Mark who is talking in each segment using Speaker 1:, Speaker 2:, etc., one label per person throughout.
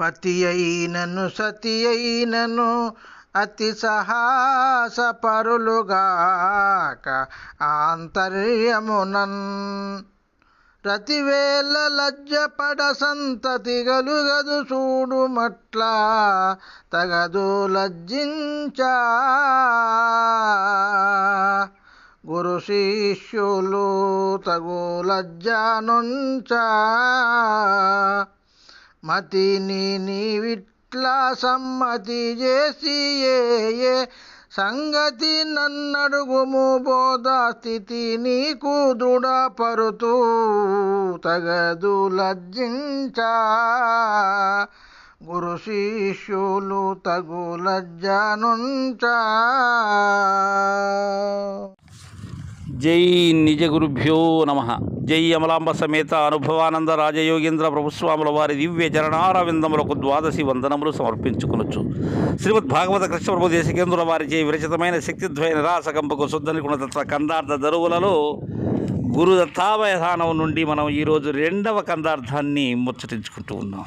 Speaker 1: పతి అయినను సతి అయినను అతి సాహస పరులుగాక ఆంతర్యమునన్. రతివేళ లజ్జపడ సంతతి గలుగదు చూడుమట్లా తగదు లజ్జించ. గురు శిష్యులు తగు లజ్జనుంచ మతిని నీవిట్లా సమ్మతి చేసి ఏ ఏ సంగతి నన్నడుగుము బోధ స్థితి నీకు దృఢపరుతూ తగదు లజ్జించ. గురు శిష్యులు తగు లజ్జనుంచ
Speaker 2: జై నిజ గురుభ్యో నమ. జై అమలాంబ సమేత అనుభవానంద రాజయోగేంద్ర ప్రభుస్వాముల వారి దివ్య చరణారవిందములకు ద్వాదశి వందనములు సమర్పించుకునొచ్చు శ్రీమద్ భాగవత కృష్ణప్రభు దేశకేంద్రుల వారిచే విరచితమైన శక్తిద్వయ నిరాసకంపకు శుద్ధని గుణతత్వ కందార్థ దరువులలో గురుదత్తావయధానం నుండి మనం ఈరోజు రెండవ కందార్థాన్ని ముచ్చటించుకుంటూ ఉన్నాం.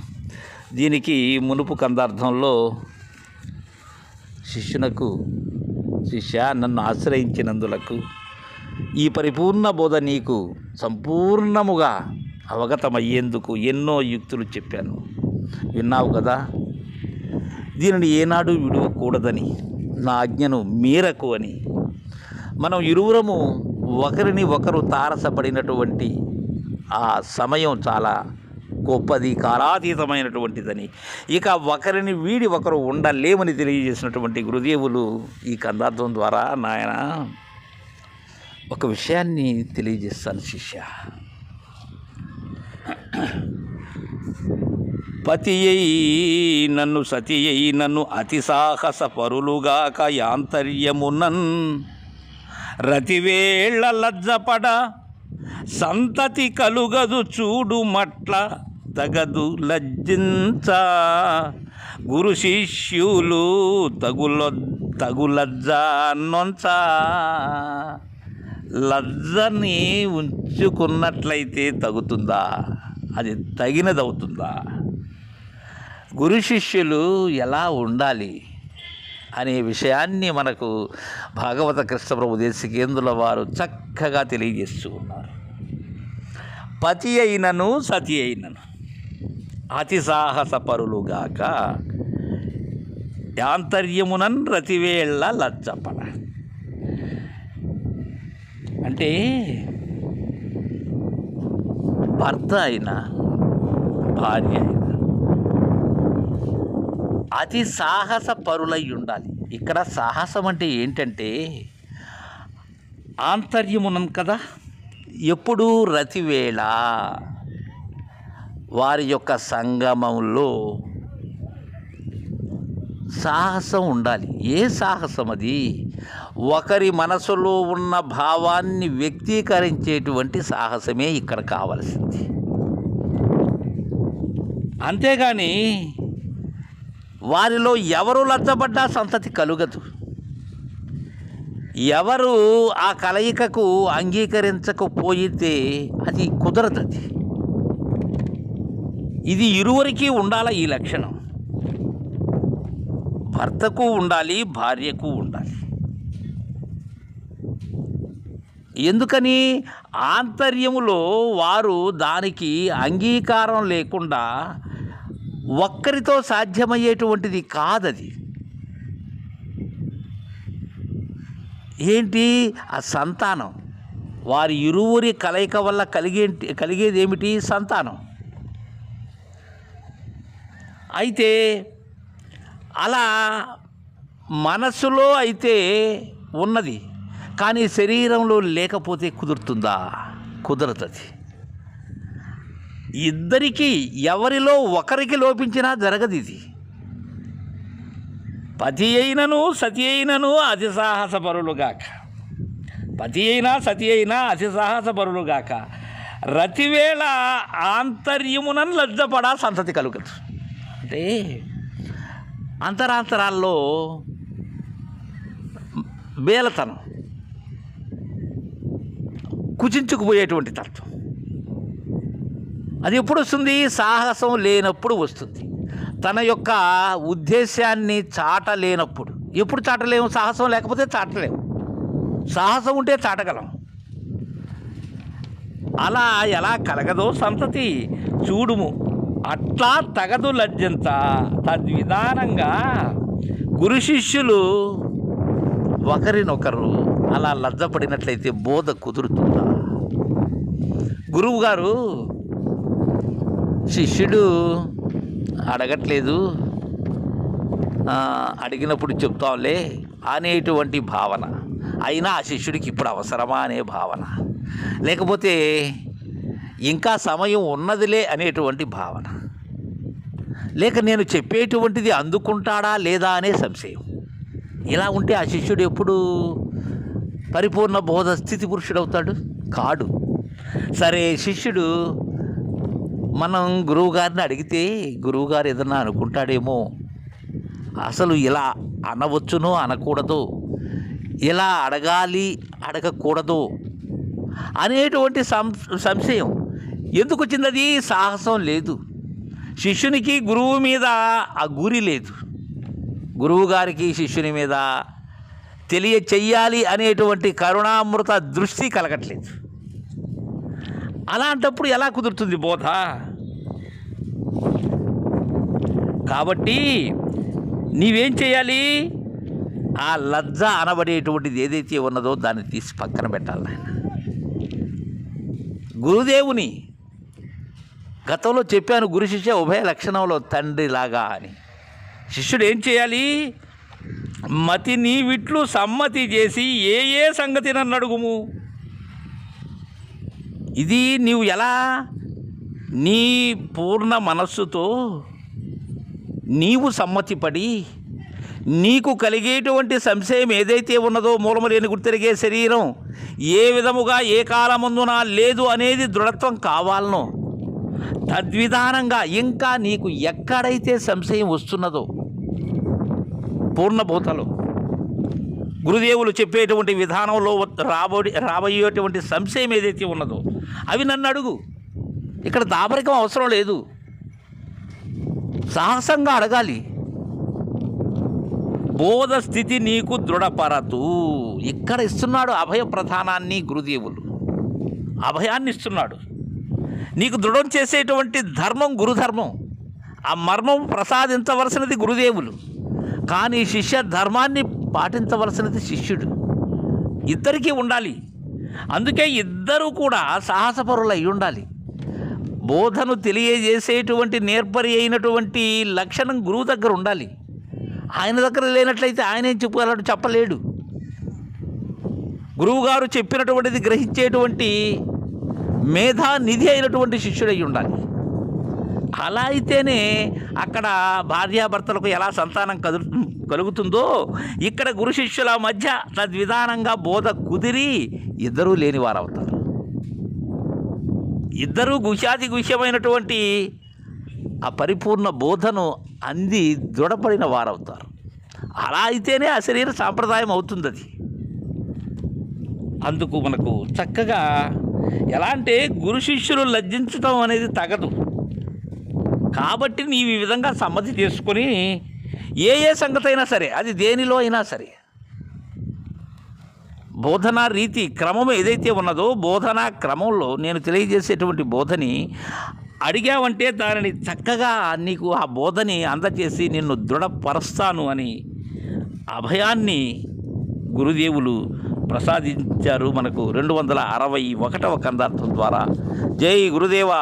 Speaker 2: దీనికి మునుపు కందార్థంలో శిష్యునకు శిష్య నన్ను ఆశ్రయించినందులకు ఈ పరిపూర్ణ బోధ నీకు సంపూర్ణముగా అవగతమయ్యేందుకు ఎన్నో యుక్తులు చెప్పాను. విన్నావు కదా? దీనిని ఏనాడు విడవకూడదని నా ఆజ్ఞను మీరకు అని. మనం ఇరువురము ఒకరిని ఒకరు తారసపడినటువంటి ఆ సమయం చాలా గొప్పది కాలాతీతమైనటువంటిదని. ఇక ఒకరిని వీడి ఒకరు ఉండలేమని తెలియజేసినటువంటి గురుదేవులు ఈ కందార్థం ద్వారా నాయన ఒక విషయాన్ని తెలియజేస్తాను శిష్య. పతి అయి నన్ను సతి అయి నన్ను అతి సాహస పరులుగాక యాంతర్యమునన్ రతివేళ్ళ లజ్జపడ సంతతి కలుగదు చూడు మట్ల తగదు లజ్జించ. గురు శిష్యులు తగుల తగులజ్జ నొంచ. లజ్జని ఉంచుకున్నట్లయితే తగుతుందా? అది తగినదవుతుందా? గురు శిష్యులు ఎలా ఉండాలి అనే విషయాన్ని మనకు భాగవత కృష్ణప్రభు దేశికేంద్రుల వారు చక్కగా తెలియజేస్తూ ఉన్నారు. పతి అయినను సతి అయినను. అతి సాహస పరులుగాక యాంతర్యమునన్ రతివేళ్ళ లజ్జపడ అంటే భర్త అయినా భార్య అయినా అతి సాహస పరులై ఉండాలి. ఇక్కడ సాహసం అంటే ఏంటంటే ఆంతర్యమునం కదా? ఎప్పుడూ రతివేళ వారి యొక్క సంగమంలో సాహసం ఉండాలి. ఏ సాహసం అది ఒకరి మనసులో ఉన్న భావాన్ని వ్యక్తీకరించేటువంటి సాహసమే ఇక్కడ కావలసింది. అంతేగాని వారిలో ఎవరు లచ్చబడ్డా సంతతి కలుగదు. ఎవరు ఆ కలయికకు అంగీకరించకపోయితే అది కుదరదు అది ఇది ఇరువురికి ఉండాల ఈ లక్షణం. భర్తకు ఉండాలి భార్యకు ఉండాలి. ఎందుకని? ఆంతర్యములో వారు దానికి అంగీకారం లేకుండా ఒక్కరితో సాధ్యమయ్యేటువంటిది కాదది. ఏంటి? ఆ సంతానం. వారి ఇరువురి కలయిక వల్ల కలిగే కలిగేది ఏమిటి సంతానం. అయితే అలా మనసులో అయితే ఉన్నది. కానీ శరీరంలో లేకపోతే కుదురుతుందా? కుదరతుంది. ఇద్దరికీ ఎవరిలో ఒకరికి లోపించినా జరగదు ఇది. పతి అయినను సతి అయినను అతి సాహస పరులుగాక పతి అయినా సతి అయినా అతి సాహస పరులుగాక రతివేళ ఆంతర్యమునన్ లజ్జపడా సంతతి కలుగదు. అంటే అంతరాంతరాల్లో బేలతనం. కుచించుకుపోయేటువంటి తత్వం. అది ఎప్పుడు వస్తుంది సాహసం లేనప్పుడు వస్తుంది. తన యొక్క ఉద్దేశాన్ని చాటలేనప్పుడు. ఎప్పుడు చాటలేము? సాహసం లేకపోతే చాటలేము. సాహసం ఉంటే చాటగలం. అలా ఎలా కలగదో సంతతి చూడుము. అట్లా తగదు లజ్జంత. తద్విధానంగా గురు శిష్యులు ఒకరినొకరు అలా లజ్జపడినట్లయితే బోధ కుదురుతుందా? గురువు గారు శిష్యుడు అడగట్లేదు. అడిగినప్పుడు చెప్తాంలే అనేటువంటి భావన. అయినా ఆ శిష్యుడికి ఇప్పుడు అవసరమా అనే భావన. లేకపోతే ఇంకా సమయం ఉన్నదిలే అనేటువంటి భావన. లేక నేను చెప్పేటువంటిది అందుకుంటాడా లేదా అనే సంశయం. ఇలా ఉంటే ఆ శిష్యుడు ఎప్పుడు పరిపూర్ణ బోధ స్థితి పురుషుడవుతాడు? కాడు. సరే శిష్యుడు మనం గురువుగారిని అడిగితే గురువుగారు ఏదన్నా అనుకుంటాడేమో అసలు ఇలా అనవచ్చునో అనకూడదు ఇలా అడగాలి అడగకూడదు అనేటువంటి సం సంశయం. ఎందుకు వచ్చింది సాహసం లేదు. శిష్యునికి గురువు మీద ఆ గురి లేదు. గురువుగారికి శిష్యుని మీద తెలియ చెయ్యాలి అనేటువంటి కరుణామృత దృష్టి కలగట్లేదు. అలాంటప్పుడు ఎలా కుదురుతుంది బోధ? కాబట్టి నీవేం చేయాలి? ఆ లజ్జ అనబడేటువంటిది ఏదైతే ఉన్నదో దాన్ని తీసి పక్కన పెట్టాలి నాయన. గురుదేవుని గతంలో చెప్పాను గురు శిష్య ఉభయ లక్షణంలో తండ్రిలాగా అని. శిష్యుడు ఏం చేయాలి? మతి నీ విట్లు సమ్మతి చేసి ఏ ఏ సంగతి నన్ను అడుగుము? ఇది నీవు ఎలా? నీ పూర్ణ మనస్సుతో నీవు సమ్మతిపడి నీకు కలిగేటువంటి సంశయం ఏదైతే ఉన్నదో మూలము లేని గుర్తిరిగే శరీరం ఏ విధముగా ఏ కాలమందున లేదు అనేది దృఢత్వం కావాలనో తద్విధానంగా ఇంకా నీకు ఎక్కడైతే సంశయం వస్తున్నదో పూర్ణభూతలు గురుదేవులు చెప్పేటువంటి విధానంలో రాబోడి రాబోయేటువంటి సంశయం ఏదైతే ఉన్నదో అవి నన్ను అడుగు. ఇక్కడ దాపరికం అవసరం లేదు. సాహసంగా అడగాలి. బోధ స్థితి నీకు దృఢపరతు ఇక్కడ ఇస్తున్నాడు అభయ ప్రధానాన్ని గురుదేవులు. అభయాన్ని ఇస్తున్నాడు. నీకు దృఢం చేసేటువంటి ధర్మం గురుధర్మం. ఆ మర్మం ప్రసాదించవలసినది గురుదేవులు. కానీ శిష్య ధర్మాన్ని పాటించవలసినది శిష్యుడు. ఇద్దరికీ ఉండాలి. అందుకే ఇద్దరూ కూడా సాహసపరులు ఉండాలి. బోధను తెలియజేసేటువంటి నేర్పరి అయినటువంటి లక్షణం గురువు దగ్గర ఉండాలి. ఆయన దగ్గర లేనట్లయితే ఆయన ఏం చెప్పగలడు? చెప్పలేడు. గురువుగారు చెప్పినటువంటిది గ్రహించేటువంటి మేధా నిధి అయినటువంటి శిష్యుడై ఉండాలి. అలా అయితేనే అక్కడ భార్యాభర్తలకు ఎలా సంతానం కదు కలుగుతుందో ఇక్కడ గురు శిష్యుల మధ్య తద్విధానంగా బోధ కుదిరి ఇద్దరూ లేనివారవుతారు అవుతారు ఇద్దరూ గుషాది గుహ్యమైనటువంటి ఆ పరిపూర్ణ బోధను అంది దృఢపడిన వారవుతారు. అలా అయితేనే ఆ శరీర సాంప్రదాయం అవుతుంది అది అందుకు మనకు చక్కగా ఎలా అంటే గురు శిష్యులు లజ్జించడం అనేది తగదు. కాబట్టి నీవు ఈ విధంగా సమ్మతి చేసుకొని ఏ ఏ సంగతి అయినా సరే అది దేనిలో అయినా సరే బోధనా రీతి క్రమం ఏదైతే ఉన్నదో బోధనా క్రమంలో నేను తెలియజేసేటువంటి బోధని అడిగావంటే దానిని చక్కగా నీకు ఆ బోధని అందచేసి నిన్ను దృఢపరుస్తాను అని అభయాన్ని గురుదేవులు ప్రసాదించారు మనకు రెండు వందల అరవై ఒకటవ కందార్థం ద్వారా. జై గురుదేవా!